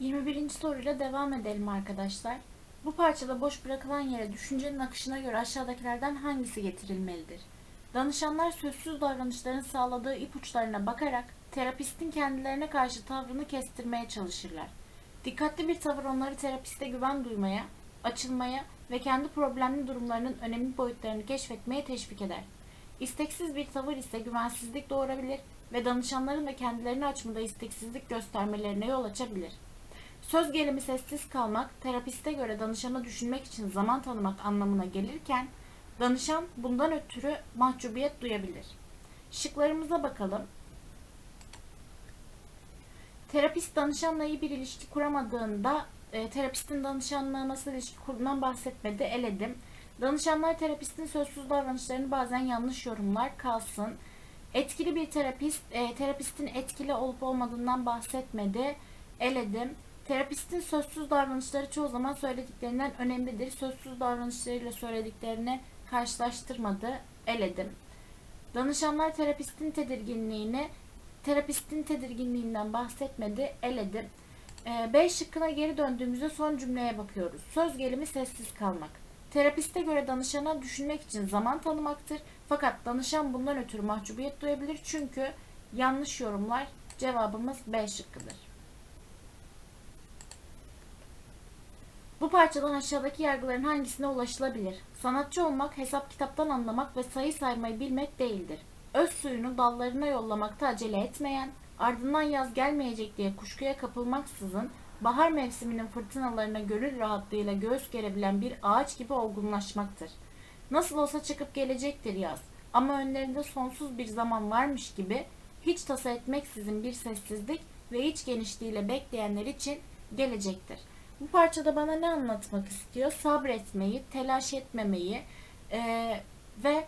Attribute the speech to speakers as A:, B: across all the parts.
A: 21. soruyla devam edelim arkadaşlar. Bu parçada boş bırakılan yere düşüncenin akışına göre aşağıdakilerden hangisi getirilmelidir? Danışanlar sözsüz davranışların sağladığı ipuçlarına bakarak terapistin kendilerine karşı tavrını kestirmeye çalışırlar. Dikkatli bir tavır onları terapiste güven duymaya, açılmaya ve kendi problemli durumlarının önemli boyutlarını keşfetmeye teşvik eder. İsteksiz bir tavır ise güvensizlik doğurabilir ve danışanların da kendilerini açmada isteksizlik göstermelerine yol açabilir. Söz gelimi sessiz kalmak, terapiste göre danışana düşünmek için zaman tanımak anlamına gelirken, danışan bundan ötürü mahcubiyet duyabilir. Şıklarımıza bakalım. Terapist danışanla iyi bir ilişki kuramadığında e, terapistin danışanla nasıl ilişki kurduğundan bahsetmedi, eledim. Danışanlar terapistin sözsüz davranışlarını bazen yanlış yorumlar, kalsın. Etkili bir terapist, e, terapistin etkili olup olmadığından bahsetmedi, eledim. Terapistin sözsüz davranışları çoğu zaman söylediklerinden önemlidir. Sözsüz davranışlarıyla söylediklerini karşılaştırmadı, eledim. Danışanlar terapistin tedirginliğini, terapistin tedirginliğinden bahsetmedi, eledim. E, şıkkına geri döndüğümüzde son cümleye bakıyoruz. Söz gelimi sessiz kalmak. Terapiste göre danışana düşünmek için zaman tanımaktır. Fakat danışan bundan ötürü mahcubiyet duyabilir çünkü yanlış yorumlar cevabımız B şıkkıdır. Bu parçadan aşağıdaki yargıların hangisine ulaşılabilir? Sanatçı olmak, hesap kitaptan anlamak ve sayı saymayı bilmek değildir. Öz suyunu dallarına yollamakta acele etmeyen, ardından yaz gelmeyecek diye kuşkuya kapılmaksızın bahar mevsiminin fırtınalarına gönül rahatlığıyla göğüs gerebilen bir ağaç gibi olgunlaşmaktır. Nasıl olsa çıkıp gelecektir yaz ama önlerinde sonsuz bir zaman varmış gibi hiç tasa etmeksizin bir sessizlik ve iç genişliğiyle bekleyenler için gelecektir. Bu parçada bana ne anlatmak istiyor? Sabretmeyi, telaş etmemeyi eee, ve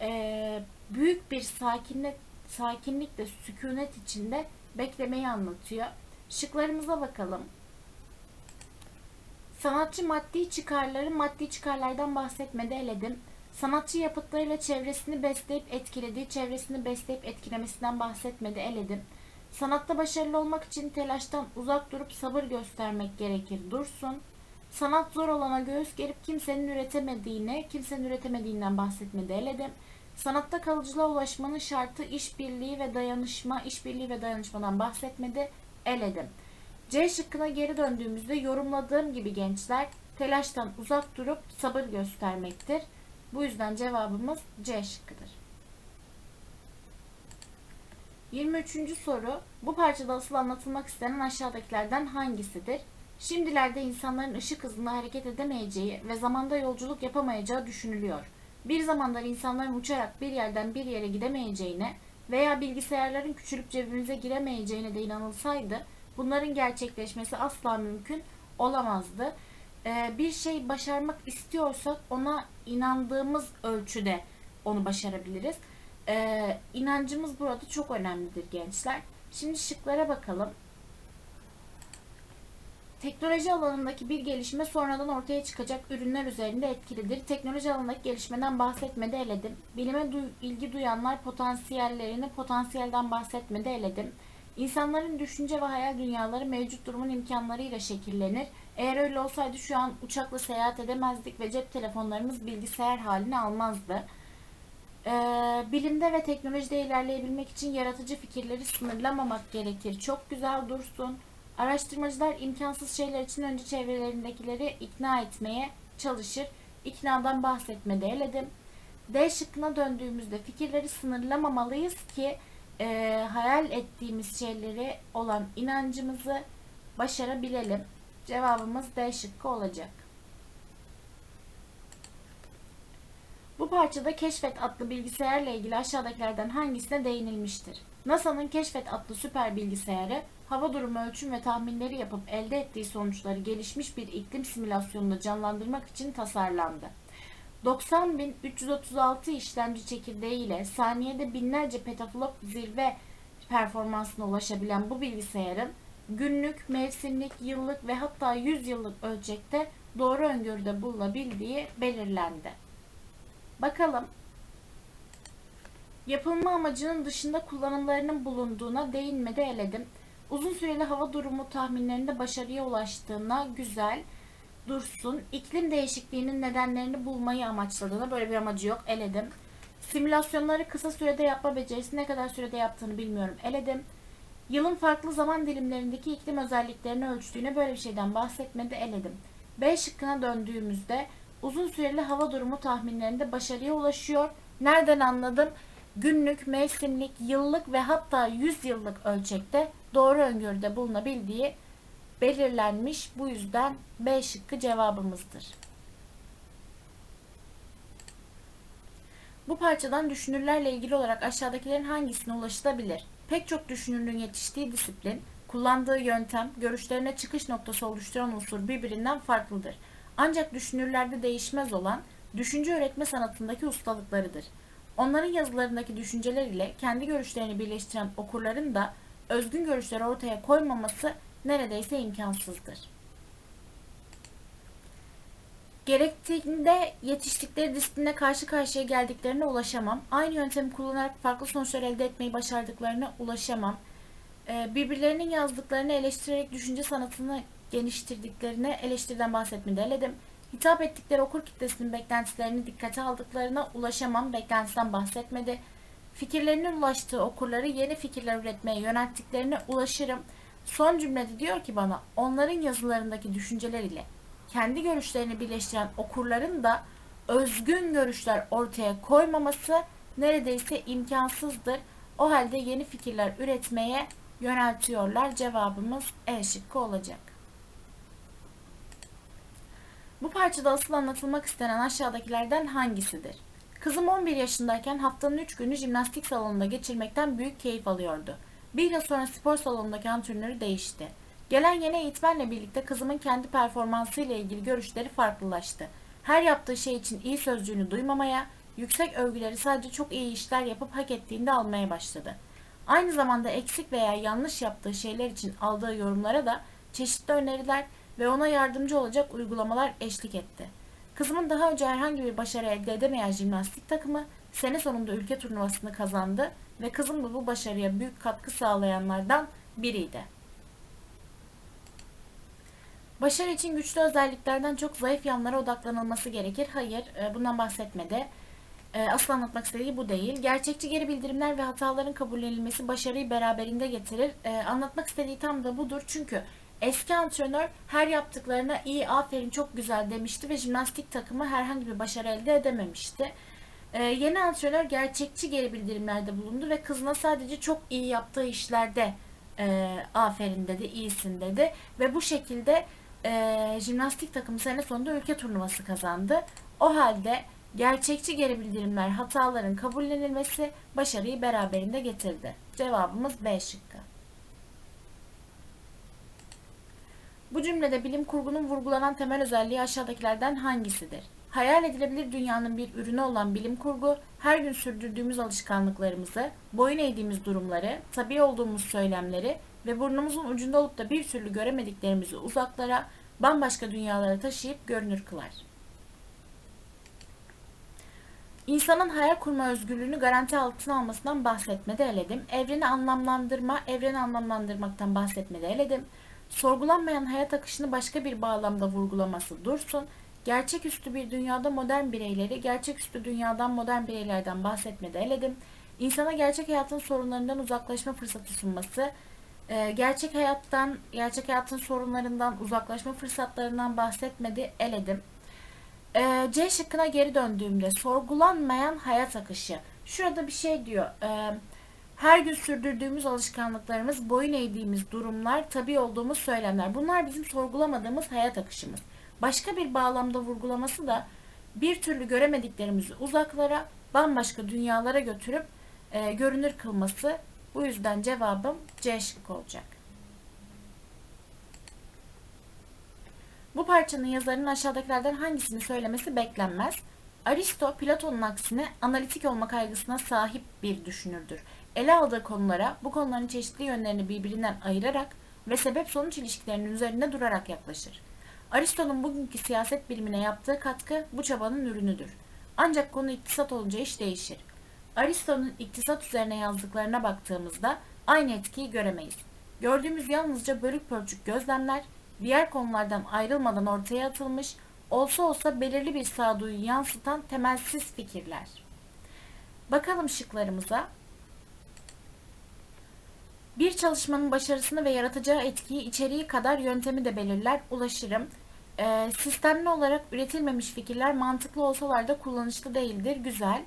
A: eee, büyük bir sakinlik, sakinlikle, sükunet içinde beklemeyi anlatıyor. Şıklarımıza bakalım. Sanatçı maddi çıkarları, maddi çıkarlardan bahsetmedi eledim. Sanatçı yapıtlarıyla çevresini besleyip etkilediği, çevresini besleyip etkilemesinden bahsetmedi eledim. Sanatta başarılı olmak için telaştan uzak durup sabır göstermek gerekir dursun. Sanat zor olana göğüs gerip kimsenin üretemediğine, kimsenin üretemediğinden bahsetmedi eledim. Sanatta kalıcılığa ulaşmanın şartı işbirliği ve dayanışma, işbirliği ve dayanışmadan bahsetmedi, eledim. C şıkkına geri döndüğümüzde yorumladığım gibi gençler telaştan uzak durup sabır göstermektir. Bu yüzden cevabımız C şıkkıdır. 23. soru. Bu parçada asıl anlatılmak istenen aşağıdakilerden hangisidir? Şimdilerde insanların ışık hızında hareket edemeyeceği ve zamanda yolculuk yapamayacağı düşünülüyor. Bir zamanlar insanların uçarak bir yerden bir yere gidemeyeceğine veya bilgisayarların küçülüp cebimize giremeyeceğine de inanılsaydı bunların gerçekleşmesi asla mümkün olamazdı. Ee, bir şey başarmak istiyorsak ona inandığımız ölçüde onu başarabiliriz. Ee, inancımız burada çok önemlidir gençler. Şimdi şıklara bakalım. Teknoloji alanındaki bir gelişme sonradan ortaya çıkacak ürünler üzerinde etkilidir. Teknoloji alanındaki gelişmeden bahsetmede eledim. Bilime du- ilgi duyanlar potansiyellerini potansiyelden bahsetmede eledim. İnsanların düşünce ve hayal dünyaları mevcut durumun imkanlarıyla şekillenir. Eğer öyle olsaydı şu an uçakla seyahat edemezdik ve cep telefonlarımız bilgisayar halini almazdı. Ee, bilimde ve teknolojide ilerleyebilmek için yaratıcı fikirleri sınırlamamak gerekir. Çok güzel dursun. Araştırmacılar imkansız şeyler için önce çevrelerindekileri ikna etmeye çalışır. İknadan bahsetmede eledim. D şıkkına döndüğümüzde fikirleri sınırlamamalıyız ki e, hayal ettiğimiz şeyleri olan inancımızı başarabilelim. Cevabımız D şıkkı olacak. Bu parçada Keşfet adlı bilgisayarla ilgili aşağıdakilerden hangisine değinilmiştir? NASA'nın Keşfet adlı süper bilgisayarı hava durumu ölçüm ve tahminleri yapıp elde ettiği sonuçları gelişmiş bir iklim simülasyonunda canlandırmak için tasarlandı. 90.336 işlemci çekirdeği ile saniyede binlerce petaflop zirve performansına ulaşabilen bu bilgisayarın günlük, mevsimlik, yıllık ve hatta 100 yıllık ölçekte doğru öngörüde bulunabildiği belirlendi. Bakalım. Yapılma amacının dışında kullanımlarının bulunduğuna değinmede eledim. Uzun süreli hava durumu tahminlerinde başarıya ulaştığına güzel dursun. İklim değişikliğinin nedenlerini bulmayı amaçladığına böyle bir amacı yok. Eledim. Simülasyonları kısa sürede yapma becerisi ne kadar sürede yaptığını bilmiyorum. Eledim. Yılın farklı zaman dilimlerindeki iklim özelliklerini ölçtüğüne böyle bir şeyden bahsetmedi. Eledim. B şıkkına döndüğümüzde uzun süreli hava durumu tahminlerinde başarıya ulaşıyor. Nereden anladım? Günlük, mevsimlik, yıllık ve hatta 100 yıllık ölçekte doğru öngörüde bulunabildiği belirlenmiş. Bu yüzden B şıkkı cevabımızdır. Bu parçadan düşünürlerle ilgili olarak aşağıdakilerin hangisine ulaşılabilir? Pek çok düşünürün yetiştiği disiplin, kullandığı yöntem, görüşlerine çıkış noktası oluşturan unsur birbirinden farklıdır. Ancak düşünürlerde değişmez olan düşünce öğretme sanatındaki ustalıklarıdır. Onların yazılarındaki düşünceler ile kendi görüşlerini birleştiren okurların da özgün görüşleri ortaya koymaması neredeyse imkansızdır. Gerektiğinde yetiştikleri disipline karşı karşıya geldiklerine ulaşamam. Aynı yöntemi kullanarak farklı sonuçlar elde etmeyi başardıklarına ulaşamam. Birbirlerinin yazdıklarını eleştirerek düşünce sanatını geliştirdiklerine eleştiriden bahsetmeyi eledim. Hitap ettikleri okur kitlesinin beklentilerini dikkate aldıklarına ulaşamam. Beklentisinden bahsetmedi. Fikirlerinin ulaştığı okurları yeni fikirler üretmeye yönelttiklerine ulaşırım. Son cümlede diyor ki bana onların yazılarındaki düşünceler ile kendi görüşlerini birleştiren okurların da özgün görüşler ortaya koymaması neredeyse imkansızdır. O halde yeni fikirler üretmeye yöneltiyorlar. Cevabımız E şıkkı olacak. Bu parçada asıl anlatılmak istenen aşağıdakilerden hangisidir? Kızım 11 yaşındayken haftanın 3 günü jimnastik salonunda geçirmekten büyük keyif alıyordu. Bir yıl sonra spor salonundaki antrenörü değişti. Gelen yeni eğitmenle birlikte kızımın kendi performansı ile ilgili görüşleri farklılaştı. Her yaptığı şey için iyi sözcüğünü duymamaya, yüksek övgüleri sadece çok iyi işler yapıp hak ettiğinde almaya başladı. Aynı zamanda eksik veya yanlış yaptığı şeyler için aldığı yorumlara da çeşitli öneriler ve ona yardımcı olacak uygulamalar eşlik etti. Kızımın daha önce herhangi bir başarı elde edemeyen jimnastik takımı sene sonunda ülke turnuvasını kazandı ve kızım da bu başarıya büyük katkı sağlayanlardan biriydi. Başarı için güçlü özelliklerden çok zayıf yanlara odaklanılması gerekir. Hayır, e, bundan bahsetmedi. E, asıl anlatmak istediği bu değil. Gerçekçi geri bildirimler ve hataların kabullenilmesi başarıyı beraberinde getirir. E, anlatmak istediği tam da budur. Çünkü eski antrenör her yaptıklarına iyi, aferin, çok güzel demişti ve jimnastik takımı herhangi bir başarı elde edememişti. Yeni antrenör gerçekçi geri bildirimlerde bulundu ve kızına sadece çok iyi yaptığı işlerde aferin dedi, iyisin dedi ve bu şekilde e, jimnastik takımı sene sonunda ülke turnuvası kazandı. O halde gerçekçi geri bildirimler hataların kabullenilmesi başarıyı beraberinde getirdi. Cevabımız B şıkkı. Bu cümlede bilim kurgunun vurgulanan temel özelliği aşağıdakilerden hangisidir? Hayal edilebilir dünyanın bir ürünü olan bilim kurgu, her gün sürdürdüğümüz alışkanlıklarımızı, boyun eğdiğimiz durumları, tabi olduğumuz söylemleri ve burnumuzun ucunda olup da bir türlü göremediklerimizi uzaklara, bambaşka dünyalara taşıyıp görünür kılar. İnsanın hayal kurma özgürlüğünü garanti altına almasından bahsetmede eledim. Evreni anlamlandırma, evreni anlamlandırmaktan bahsetmede eledim. Sorgulanmayan hayat akışını başka bir bağlamda vurgulaması dursun. Gerçeküstü bir dünyada modern bireyleri, gerçeküstü dünyadan modern bireylerden bahsetmede eledim. İnsana gerçek hayatın sorunlarından uzaklaşma fırsatı sunması, e, gerçek hayattan, gerçek hayatın sorunlarından, uzaklaşma fırsatlarından bahsetmedi, eledim. E, C şıkkına geri döndüğümde sorgulanmayan hayat akışı. Şurada bir şey diyor. E, her gün sürdürdüğümüz alışkanlıklarımız, boyun eğdiğimiz durumlar, tabi olduğumuz söylemler. Bunlar bizim sorgulamadığımız hayat akışımız. Başka bir bağlamda vurgulaması da bir türlü göremediklerimizi uzaklara, bambaşka dünyalara götürüp e, görünür kılması bu yüzden cevabım C şıkkı olacak. Bu parçanın yazarının aşağıdakilerden hangisini söylemesi beklenmez. Aristo, Platon'un aksine analitik olma kaygısına sahip bir düşünürdür. Ele aldığı konulara bu konuların çeşitli yönlerini birbirinden ayırarak ve sebep-sonuç ilişkilerinin üzerinde durarak yaklaşır. Aristo'nun bugünkü siyaset bilimine yaptığı katkı bu çabanın ürünüdür. Ancak konu iktisat olunca iş değişir. Aristo'nun iktisat üzerine yazdıklarına baktığımızda aynı etkiyi göremeyiz. Gördüğümüz yalnızca bölük pörçük gözlemler, diğer konulardan ayrılmadan ortaya atılmış, olsa olsa belirli bir sağduyu yansıtan temelsiz fikirler. Bakalım şıklarımıza. Bir çalışmanın başarısını ve yaratacağı etkiyi içeriği kadar yöntemi de belirler, ulaşırım. Ee, sistemli olarak üretilmemiş fikirler mantıklı olsalar da kullanışlı değildir, güzel.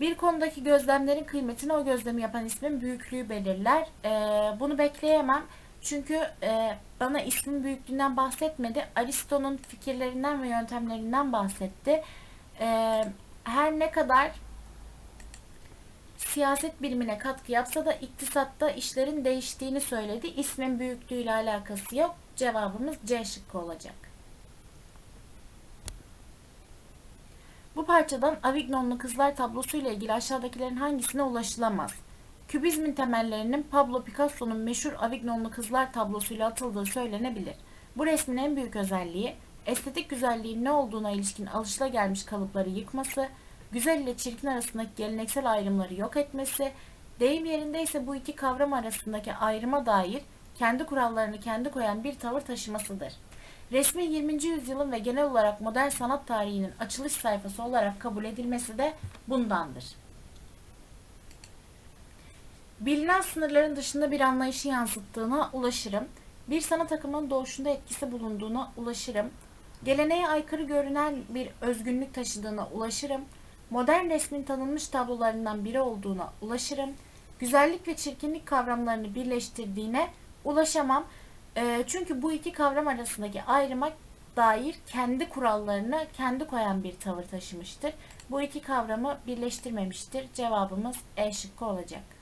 A: Bir konudaki gözlemlerin kıymetini o gözlemi yapan ismin büyüklüğü belirler. Ee, bunu bekleyemem. Çünkü e, bana ismin büyüklüğünden bahsetmedi. Aristo'nun fikirlerinden ve yöntemlerinden bahsetti. Ee, her ne kadar siyaset bilimine katkı yapsa da iktisatta işlerin değiştiğini söyledi. İsmin büyüklüğüyle alakası yok. Cevabımız C şıkkı olacak. Bu parçadan Avignonlu Kızlar tablosu ile ilgili aşağıdakilerin hangisine ulaşılamaz? Kübizmin temellerinin Pablo Picasso'nun meşhur Avignonlu Kızlar tablosuyla atıldığı söylenebilir. Bu resmin en büyük özelliği estetik güzelliğin ne olduğuna ilişkin alışılagelmiş kalıpları yıkması, güzel ile çirkin arasındaki geleneksel ayrımları yok etmesi, deyim yerindeyse bu iki kavram arasındaki ayrıma dair kendi kurallarını kendi koyan bir tavır taşımasıdır. Resmin 20. yüzyılın ve genel olarak modern sanat tarihinin açılış sayfası olarak kabul edilmesi de bundandır. Bilinen sınırların dışında bir anlayışı yansıttığına ulaşırım. Bir sanat akımının doğuşunda etkisi bulunduğuna ulaşırım. Geleneğe aykırı görünen bir özgünlük taşıdığına ulaşırım. Modern resmin tanınmış tablolarından biri olduğuna ulaşırım. Güzellik ve çirkinlik kavramlarını birleştirdiğine ulaşamam. E, çünkü bu iki kavram arasındaki ayrıma dair kendi kurallarını kendi koyan bir tavır taşımıştır. Bu iki kavramı birleştirmemiştir. Cevabımız E şıkkı olacak.